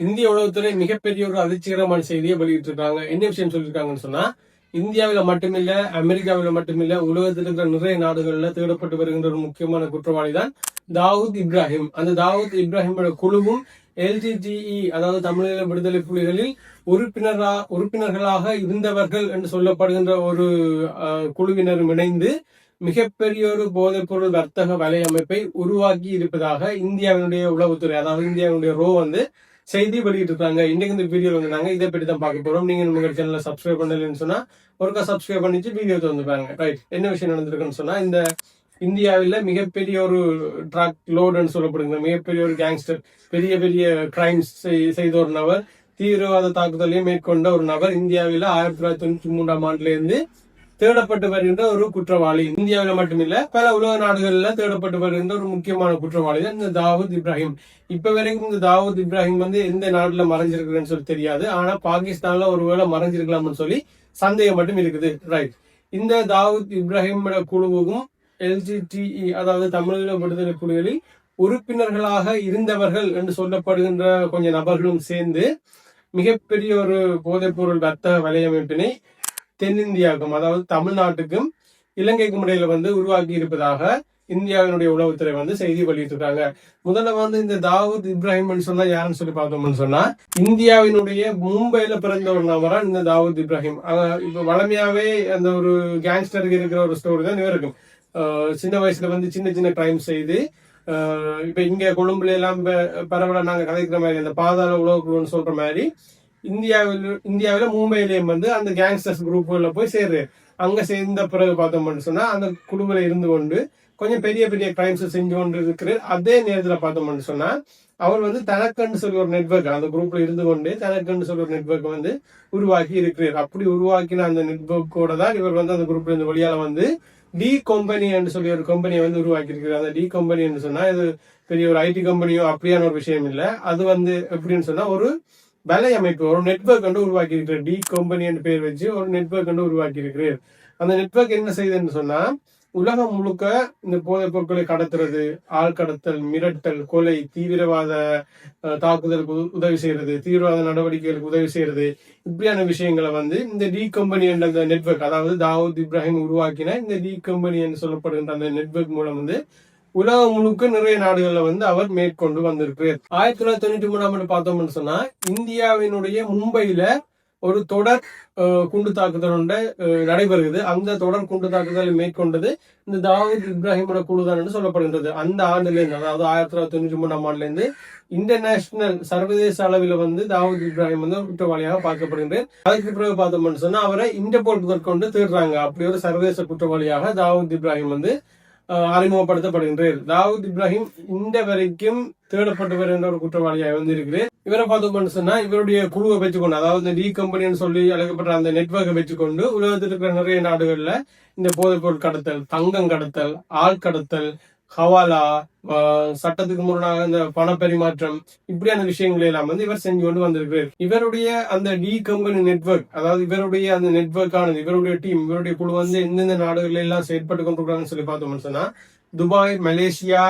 இந்திய உளவுத்துறை மிகப்பெரிய ஒரு அதிர்ச்சிகரமான செய்தியை வெளியிட்டிருக்காங்க. என்ன விஷயம் சொல்லியிருக்காங்கன்னு சொன்னா இந்தியாவில மட்டுமில்ல அமெரிக்காவில மட்டுமில்ல உலகத்தில் இருக்கிற நிறைய நாடுகள்ல தேடப்பட்டு வருகின்ற ஒரு முக்கியமான குற்றவாளி தான் தாவூத் இப்ராஹிம். அந்த தாவூத் இப்ராஹிமோட குழுவும் எல்டிடிஇ அதாவது தமிழீழ விடுதலை புலிகளில் உறுப்பினரா உறுப்பினர்களாக இருந்தவர்கள் என்று சொல்லப்படுகின்ற ஒரு அஹ், குழுவினரும் இணைந்து மிகப்பெரிய ஒரு போதைப்பொருள் வர்த்தக வலையமைப்பை உருவாக்கி இருப்பதாக இந்தியாவினுடைய உளவுத்துறை அதாவது இந்தியாவினுடைய ரோ வந்து செய்தி வெளியிட்டிருக்காங்க. இன்னைக்கு இந்த வீடியோ வந்து நாங்கள் இதை பற்றி தான் பார்க்க போறோம். நீங்கள் உங்கள் சேனலில் சப்ஸ்கிரைப் பண்ணலன்னு சொன்னால் ஒருக்கா சப்ஸ்கிரைப் பண்ணிச்சு வீடியோ வந்துப்பாங்க ரைட் என்ன விஷயம் நடந்திருக்குன்னு சொன்னால் இந்த இந்தியாவில் மிகப்பெரிய ஒரு ட்ராக் லோடுன்னு சொல்லப்படுங்க மிகப்பெரிய ஒரு கேங்ஸ்டர் பெரிய பெரிய கிரைம்ஸ் செய்த ஒரு நபர் தீவிரவாத தாக்குதலையும் மேற்கொண்ட ஒரு நபர் இந்தியாவில் ஆயிரத்தி தொள்ளாயிரத்தி தொண்ணூத்தி மூன்றாம் ஆண்டுல இருந்து தேடப்பட்டு வருகின்ற ஒரு குற்றவாளி. இந்தியாவில் மட்டுமில்ல பல உலக நாடுகள்ல தேடப்பட்டு வருகின்ற ஒரு முக்கியமான குற்றவாளி தான் இந்த தாவூத் இப்ராஹிம். இப்ப வரைக்கும் இந்த தாவூத் இப்ராஹிம் வந்து எந்த நாட்டுல மறைஞ்சிருக்கிறேன்னு சொல்லி தெரியாது. ஆனா பாகிஸ்தான்ல ஒருவேளை மறைஞ்சிருக்கலாம்னு சொல்லி சந்தேகம் மட்டும் இருக்குது. ரைட் இந்த தாவூத் இப்ராஹிமோட குழுவுக்கும் எல்ஜிடிஇ அதாவது தமிழீழ விடுதலை புலிகளில் உறுப்பினர்களாக இருந்தவர்கள் என்று சொல்லப்படுகின்ற கொஞ்சம் நபர்களும் சேர்ந்து மிகப்பெரிய ஒரு போதைப்பொருள் வர்த்தக வலையமைப்பினை தென்னிந்தியாவுக்கும் அதாவது தமிழ்நாட்டுக்கும் இலங்கைக்கும் இடையில வந்து உருவாக்கி இருப்பதாக இந்தியாவினுடைய உளவுத்துறை வந்து செய்தி வெளியிட்டிருக்காங்க. முதல்ல வந்து இந்த தாவூத் இப்ராஹிம் சொன்னா யாருன்னு சொல்லி பார்த்தோம்னு சொன்னா இந்தியாவினுடைய மும்பையில பிறந்த ஒரு நபரா இந்த தாவூத் இப்ராஹிம். இப்ப வளமையாவே அந்த ஒரு கேங்ஸ்டருக்கு இருக்கிற ஒரு ஸ்டோரி தான் இவருக்கும் சின்ன வயசுல வந்து சின்ன சின்ன கிரைம் செய்து ஆஹ் இப்ப இங்க கொழும்புல எல்லாம் பரவலை நாங்க கதைக்கிற மாதிரி அந்த பாதாள உலக குழுன்னு சொல்ற மாதிரி இந்தியாவில் இந்தியாவில் மும்பையிலேயும் வந்து அந்த கேங்ஸ்டர்ஸ் குரூப்புகளில் போய் சேரு. அங்கே சேர்ந்த பிறகு பார்த்தோம்னு சொன்னால் அந்த குழுவில் இருந்து கொண்டு கொஞ்சம் பெரிய பெரிய கிரைம்ஸ் செஞ்சு கொண்டு இருக்கிற அதே நேரத்தில் பார்த்தோம்னு சொன்னால் அவர் வந்து தனக்குன்னு சொல்லி ஒரு நெட்வொர்க் அந்த குரூப்ல இருந்து கொண்டு தனக்குன்னு சொல்லி ஒரு நெட்வொர்க் வந்து உருவாக்கி இருக்கிறார். அப்படி உருவாக்கின அந்த நெட்வொர்க்கோட தான் இவர் வந்து அந்த குரூப்ல இருந்து வெளியால வந்து டி கம்பெனி என்று சொல்லி ஒரு கம்பெனியை வந்து உருவாக்கி இருக்கிறார். அந்த டி கம்பெனி என்று சொன்னா இது பெரிய ஒரு ஐடி கம்பெனியோ அப்படியான ஒரு விஷயம் இல்லை. அது வந்து எப்படின்னு சொன்னா ஒரு வலை அமைப்பு ஒரு நெட்வொர்க் வந்து உருவாக்கி இருக்கிறார் டி கம்பெனி என்று பேர் வச்சு ஒரு நெட்வொர்க் வந்து உருவாக்கி இருக்கிறார் அந்த நெட்வொர்க் என்ன செய்யுதுன்னு சொன்னா உலகம் முழுக்க இந்த போதைப் பொருட்களை கடத்துறது ஆள் கடத்தல் மிரட்டல் கொலை தீவிரவாத தாக்குதலுக்கு உ- உதவி செய்யறது தீவிரவாத நடவடிக்கைகளுக்கு உதவி செய்யறது இப்படியான விஷயங்களை வந்து இந்த டி கம்பெனி என்ற அந்த நெட்வொர்க் அதாவது தாவூத் இப்ராஹிம் உருவாக்கின இந்த டி கம்பெனி என்று சொல்லப்படுகின்ற அந்த நெட்வொர்க் மூலம் வந்து உலகம் முழுக்க நிறைய நாடுகள்ல வந்து அவர் மேற்கொண்டு வந்திருக்கிறார். ஆயிரத்தி தொள்ளாயிரத்தி தொண்ணூற்றி மூணாம் ஆண்டு பார்த்தோம்னு சொன்னா இந்தியாவினுடைய மும்பையில ஒரு தொடர் அஹ், குண்டு தாக்குதல் நடைபெறுகிறது. அந்த தொடர் குண்டு தாக்குதலை மேற்கொண்டது இந்த தாவூத் இப்ராஹிமோட குழுதான் என்று சொல்லப்படுகின்றது. அந்த ஆண்டுல இருந்து அதாவது ஆயிரத்தி தொள்ளாயிரத்தி தொண்ணூற்றி மூணாம் ஆண்டுல இருந்து இன்டர்நேஷனல் சர்வதேச அளவில் வந்து தாவூத் இப்ராஹிம் வந்து குற்றவாளியாக பார்க்கப்படுகின்றார் அதுக்கு பிறகு பார்த்தோம்னு சொன்னா அவரை இன்டர்போல் முதற்கொண்டு தேடுறாங்க. அப்படி ஒரு சர்வதேச குற்றவாளியாக தாவூத் இப்ராஹிம் வந்து அறிமுகப்படுத்தப்படுகின்றேன். தாவூத் இப்ராஹிம் இந்த வரைக்கும் தேடப்பட்டு வருகின்ற ஒரு குற்றவாளியாக வந்து இருக்கிறார் இவரை பார்த்தோம்னு சொன்னா இவருடைய குழுவை வச்சுக்கொண்டு அதாவது இந்த டி கம்பெனின்னு சொல்லி அழைக்கப்பட்ட அந்த நெட்வொர்க்கை வச்சுக்கொண்டு உலகத்தில் இருக்கிற நிறைய நாடுகள்ல இந்த போதைப்பொருள் கடத்தல் தங்கம் கடத்தல் ஆள் கடத்தல் ஹவாலா ஆஹ் சட்டத்துக்கு முரணாக இந்த பண பரிமாற்றம் இப்படியான விஷயங்களை எல்லாம் வந்து இவர் செஞ்சு கொண்டு வந்திருக்கிறார். இவருடைய அந்த டி கம்பெனி நெட்வொர்க் அதாவது இவருடைய அந்த நெட்வொர்க் ஆனது இவருடைய டீம் இவருடைய குழு வந்து எந்தெந்த நாடுகள் எல்லாம் செயற்பட்டு கொண்டிருக்கிறாங்கன்னு சொல்லி பார்த்தோம்னு சொன்னா துபாய் மலேசியா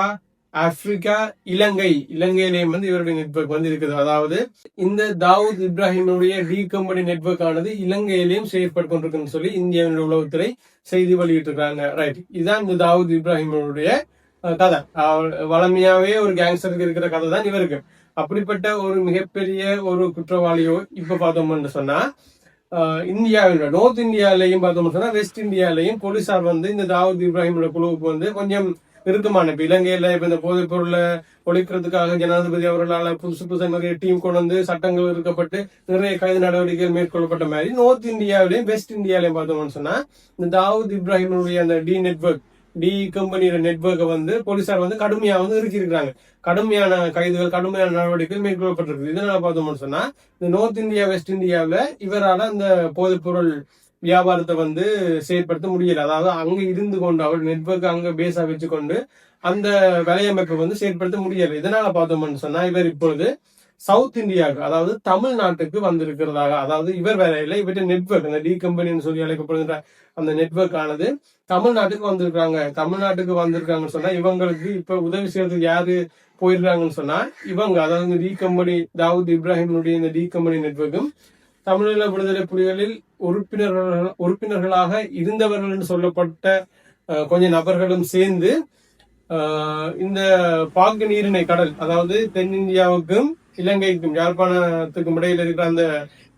ஆப்பிரிக்கா இலங்கை இலங்கையிலேயும் வந்து இவருடைய நெட்வொர்க் வந்து இருக்குது அதாவது இந்த தாவூத் இப்ராஹிமுடைய டி கம்பெனி நெட்வொர்க் ஆனது இலங்கையிலேயும் செயற்பட்டு கொண்டிருக்குன்னு சொல்லி இந்தியாவின் உளவுத்துறை செய்தி வெளியிட்டிருக்காங்க ரைட் இதுதான் இந்த தாவூத் இப்ராஹிமுடைய கதை. வளமையாவே ஒரு கேங்ஸ்டருக்கு இருக்கிற கதை தான் இவருக்கு. அப்படிப்பட்ட ஒரு மிகப்பெரிய ஒரு குற்றவாளியோ இப்ப பார்த்தோம்னு சொன்னா அஹ், இந்தியாவில் நோர்த் இந்தியாலையும் பார்த்தோம்னு சொன்னா வெஸ்ட் இந்தியாலையும் போலீசார் வந்து இந்த தாவூத் இப்ராஹிமோட குழுவுக்கு வந்து கொஞ்சம் இறுக்கமான இப்ப இலங்கையில இப்ப இந்த போதைப் பொருளை ஒழிக்கிறதுக்காக ஜனாதிபதி அவர்களால் புதுசு புதுசு நிறைய டீம் கொண்டு வந்து சட்டங்கள் இருக்கப்பட்டு நிறைய கைது நடவடிக்கைகள் மேற்கொள்ளப்பட்ட மாதிரி நோர்த் இந்தியாவிலையும் வெஸ்ட் இந்தியாலையும் பார்த்தோம்னு சொன்னா இந்த தாவூத் இப்ராஹிமுடைய அந்த டி நெட்வொர்க் டி கம்பெனியோட நெட்ஒர்க்கை வந்து போலீசார் வந்து கடுமையா வந்து இருக்கிறாங்க கடுமையான கைதுகள் கடுமையான நடவடிக்கைகள் மேற்கொள்ளப்பட்டிருக்கு இதனால பார்த்தோம்னு சொன்னா இந்த நார்த் இந்தியா வெஸ்ட் இந்தியாவில் இவரால அந்த போதைப்பொருள் வியாபாரத்தை வந்து செயற்படுத்த முடியல. அதாவது அங்க இருந்து கொண்டு அவர் நெட்வொர்க் அங்க பேஸா வச்சுக்கொண்டு அந்த வலையமைப்பை வந்து செயற்படுத்த முடியல. இதனால பார்த்தோம்னு சொன்னா இவர் இப்பொழுது சவுத் இந்தியாவுக்கு அதாவது தமிழ்நாட்டுக்கு வந்திருக்கிறதாக அதாவது இவர் வேலையில இவற்றை நெட்வொர்க் அந்த டி கம்பெனின்னு சொல்லி அழைக்கப்படுகின்ற அந்த நெட்வொர்க் ஆனது தமிழ்நாட்டுக்கு வந்திருக்காங்க தமிழ்நாட்டுக்கு வந்திருக்காங்கன்னு சொன்னா இவங்களுக்கு இப்ப உதவி செய்யறதுக்கு யாரு போயிருக்காங்கன்னு சொன்னா இவங்க அதாவது இந்த டி கம்பெனி தாவூத் இப்ராஹிமுடைய இந்த டி கம்பெனி நெட்வொர்க்கும் தமிழீழ விடுதலை புலிகளில் உறுப்பினர்கள் உறுப்பினர்களாக இருந்தவர்கள் என்று சொல்லப்பட்ட கொஞ்சம் கொஞ்ச நபர்களும் சேர்ந்து இந்த பாக்கு நீரிணை கடல் அதாவது தென்னிந்தியாவுக்கும் இலங்கைக்கும் யாழ்ப்பாணத்துக்கும் இடையில இருக்கிற அந்த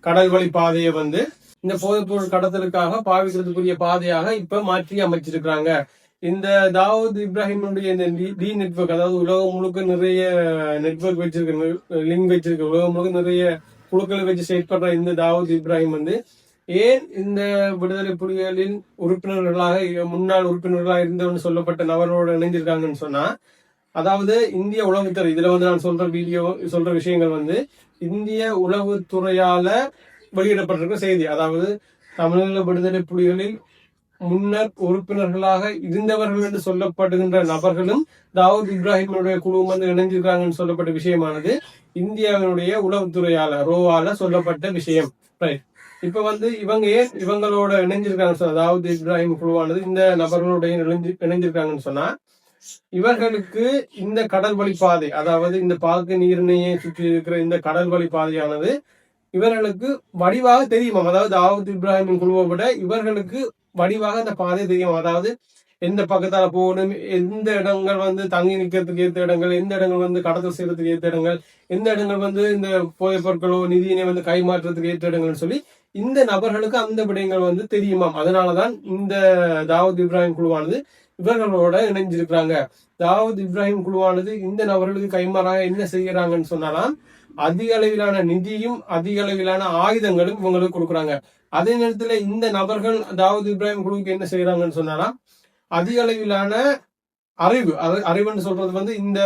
கடல் வழி பாதையை வந்து இந்த போதைப்பொருள் கடத்தலுக்காக பாவிக்கிறதுக்குரிய பாதையாக இப்ப மாற்றி அமைச்சிருக்கிறாங்க. இந்த தாவூத் இப்ராஹிமுடைய இந்த டி நெட்ஒர்க் அதாவது உலகம் முழுக்க நிறைய நெட்வொர்க் வச்சிருக்க லிங்க் வச்சிருக்க உலகம் முழுக்க நிறைய குழுக்களை வச்சு செயற்படுற இந்த தாவூத் இப்ராஹிம் வந்து ஏன் இந்த விடுதலை புலிகளின் உறுப்பினர்களாக முன்னாள் உறுப்பினர்களாக இருந்தவன்னு சொல்லப்பட்ட நபரோட இணைஞ்சிருக்காங்கன்னு சொன்னா அதாவது இந்திய உளவுத்துறை இதுல வந்து நான் சொல்ற வீடியோ சொல்ற விஷயங்கள் வந்து இந்திய உளவுத்துறையால வெளியிடப்பட்டிருக்க செய்தி. அதாவது தமிழக விடுதலை புலிகளில் முன்னர் உறுப்பினர்களாக இருந்தவர்கள் என்று சொல்லப்படுகின்ற நபர்களும் தாவூத் இப்ராஹிமனுடைய குழுவும் வந்து இணைஞ்சிருக்காங்கன்னு சொல்லப்பட்ட விஷயமானது இந்தியாவினுடைய உளவுத்துறையால ரோவால சொல்லப்பட்ட விஷயம். ரைட் இப்ப வந்து இவங்க ஏன் இவங்களோட இணைஞ்சிருக்காங்க சொன்னா தாவூத் இப்ராஹிம் குழுவானது இந்த நபர்களுடைய இணைஞ்சு இணைஞ்சிருக்காங்கன்னு சொன்னா இவர்களுக்கு இந்த கடல் வழி பாதை அதாவது இந்த பாக்கு நீரிணையை சுற்றி இருக்கிற இந்த கடல் வழி பாதையானது இவர்களுக்கு வடிவாக தெரியுமா. அதாவது தாவூத் இப்ராஹிமின் குழுவை விட இவர்களுக்கு வடிவாக அந்த பாதை தெரியும். அதாவது எந்த பக்கத்தால போகணும் எந்த இடங்கள் வந்து தங்கி நிற்கிறதுக்கு ஏற்ற இடங்கள் எந்த இடங்கள் வந்து கடத்தல் செய்யறதுக்கு ஏற்ற இடங்கள் எந்த இடங்கள் வந்து இந்த போதைப் பொருட்களோ நிதியினை வந்து கைமாற்றுறதுக்கு ஏற்ற இடங்கள்னு சொல்லி இந்த நபர்களுக்கு அந்த விடயங்கள் வந்து தெரியுமாம். அதனாலதான் இந்த தாவூத் இப்ராஹிம் குழுவானது இவர்களோட இணைஞ்சிருக்கிறாங்க. தாவூத் இப்ராஹிம் குழுவானது இந்த நபர்களுக்கு கைமாறாக என்ன செய்யறாங்கன்னு சொன்னாலாம் அதிக அளவிலான நிதியும் அதிக அளவிலான ஆயுதங்களும் இவங்களுக்கு கொடுக்குறாங்க. அதே நேரத்துல இந்த நபர்கள் தாவூத் இப்ராஹிம் குழுவுக்கு என்ன செய்யறாங்கன்னு சொன்னாலாம் அதிக அளவிலான அறிவு அறிவுன்னு சொல்றது வந்து இந்த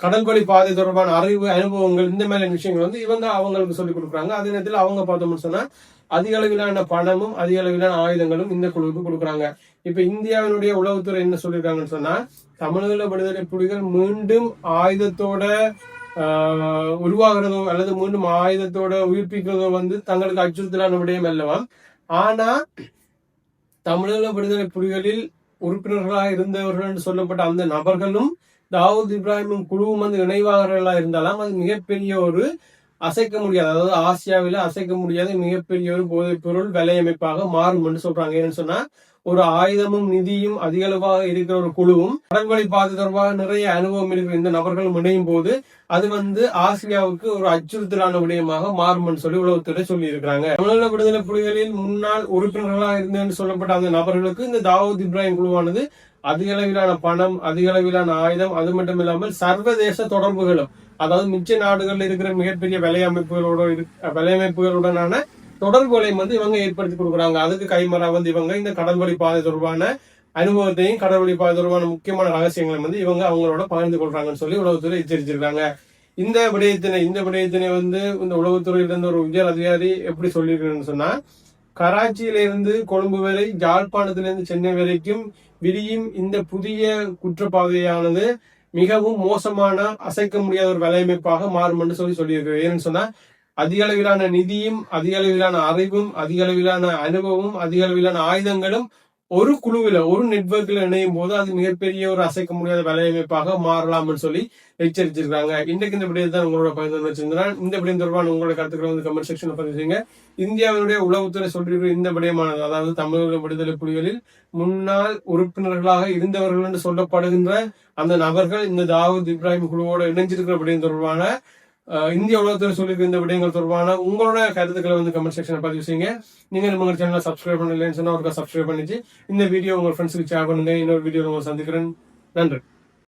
கடல் வழி பாதை தொடர்பான அறிவு அனுபவங்கள் இந்த மாதிரியான விஷயங்கள் வந்து இவங்க அவங்களுக்கு சொல்லி கொடுக்குறாங்க. அதே நேரத்தில் அவங்க பார்த்தோம்னு சொன்னா அதிக அளவிலான பணமும் அதிக அளவிலான ஆயுதங்களும் இந்த குழுவுக்கு கொடுக்குறாங்க. இப்ப இந்தியாவினுடைய உளவுத்துறை என்ன சொல்லியிருக்காங்கன்னு சொன்னா தமிழக விடுதலை புலிகள் மீண்டும் ஆயுதத்தோட ஆஹ், உருவாகிறதோ அல்லது மீண்டும் ஆயுதத்தோட உயிர்ப்பிக்கிறதோ வந்து தங்களுக்கு அச்சுறுத்தலான விடயம் அல்லவாம் ஆனா தமிழக விடுதலை புலிகளில் உறுப்பினர்களாக இருந்தவர்கள் என்று சொல்லப்பட்ட அந்த நபர்களும் தாவூத் இப்ராஹிமும் குழுவும் வந்து இணைவாளர்களாக இருந்தாலும் அது மிகப்பெரிய ஒரு அசைக்க முடியாது. அதாவது ஆசியாவில் அசைக்க முடியாத. மிகப்பெரிய ஒரு போதைப் பொருள் விலையமைப்பாக மாறும் என்று சொல்றாங்க. ஏன்னு சொன்னா ஒரு ஆயுதமும் நிதியும் அதிகளவாக இருக்கிற ஒரு குழுவும் கடல்வழி பாதை தொடர்பாக நிறைய அனுபவம் இருக்கிற இந்த நபர்களும் இணையும் போது அது வந்து ஆசியாவுக்கு ஒரு அச்சுறுத்தலான விடயமாக மாறும்னு சொல்லி உளவுத்துறை சொல்லி இருக்கிறாங்க தமிழக விடுதலை புலிகளில் முன்னாள் உறுப்பினர்களாக இருந்தேன்னு சொல்லப்பட்ட அந்த நபர்களுக்கு இந்த தாவூத் இப்ராஹிம் குழுவானது அதிக அளவிலான பணம் அதிக அளவிலான ஆயுதம் அது மட்டும் இல்லாமல் சர்வதேச தொடர்புகளும் அதாவது மிச்ச நாடுகள்ல இருக்கிற மிகப்பெரிய விலையமைப்புகளோட இரு- விலையமைப்புகளுடனான தொடர்புகளையும் வந்து இவங்க ஏற்படுத்தி கொடுக்குறாங்க. அதுக்கு கைமறா வந்து இவங்க இந்த கடல்வழி பாதை தொடர்பான அனுபவத்தையும் கடல்வழி பாதை தொடர்பான முக்கியமான ரகசியங்களையும் வந்து இவங்க அவங்களோட பகிர்ந்து கொள்றாங்கன்னு சொல்லி உளவுத்துறை எச்சரிச்சிருக்காங்க. இந்த விடயத்தினை இந்த விடயத்தினை வந்து இந்த உளவுத்துறையிலிருந்து ஒரு உயர் அதிகாரி எப்படி சொல்லியிருக்கிறேன்னு சொன்னா கராச்சியிலிருந்து கொழும்பு வரை யாழ்ப்பாணத்திலிருந்து சென்னை வரைக்கும் விரியும் இந்த புதிய குற்றப்பாதையானது மிகவும் மோசமான அசைக்க முடியாத ஒரு வலையமைப்பாக மாறும் என்று சொல்லி சொல்லியிருக்கிறது ஏன்னு சொன்னா அதிக அளவிலான நிதியும் அதிக அளவிலான அறிவும் அதிக அளவிலான அனுபவமும் அதிக அளவிலான ஆயுதங்களும் ஒரு குழுவில ஒரு நெட்வொர்க்ல இணையும் போது அது மிகப்பெரிய ஒரு அசைக்க முடியாத வலையமைப்பாக மாறலாம்னு சொல்லி எச்சரிச்சிருக்காங்க. இன்றைக்கு இந்த விடயத்தை தான் உங்களோட பகிர்ந்து வச்சிருந்தேன் இந்த விடயம் தொடர்பான உங்களோட கருத்துக்களை வந்து கமெண்ட் செக்ஷன்ல பதிவு இந்தியாவினுடைய உளவுத்துறை சொல்லியிருக்கிற இந்த விடயமானது அதாவது தமிழக விடுதலை புலிகளில் முன்னாள் உறுப்பினர்களாக இருந்தவர்கள் என்று சொல்லப்படுகின்ற அந்த நபர்கள் இந்த தாவூத் இப்ராஹிம் குழுவோட இணைஞ்சிருக்கிற விடயம் தொடர்பான இந்திய உலகத்தில் சொல்லியிருக்கிற இந்த விடயங்கள் தொடர்பான உங்களோட கருத்துக்களை வந்து கமெண்ட் செக்ஷன்ல பதிவு செய்யுங்க. நீங்க நம்ம சேனலை சப்ஸ்கிரைப் பண்ணலன்னு சொன்னா ஒருக்கா சப்ஸ்கிரைப் பண்ணிச்சு இந்த வீடியோ உங்க ஃப்ரெண்ட்ஸுக்கு ஷேர் பண்ணுங்க. இன்னொரு வீடியோ உங்களை சந்திக்கிறேன். நன்றி.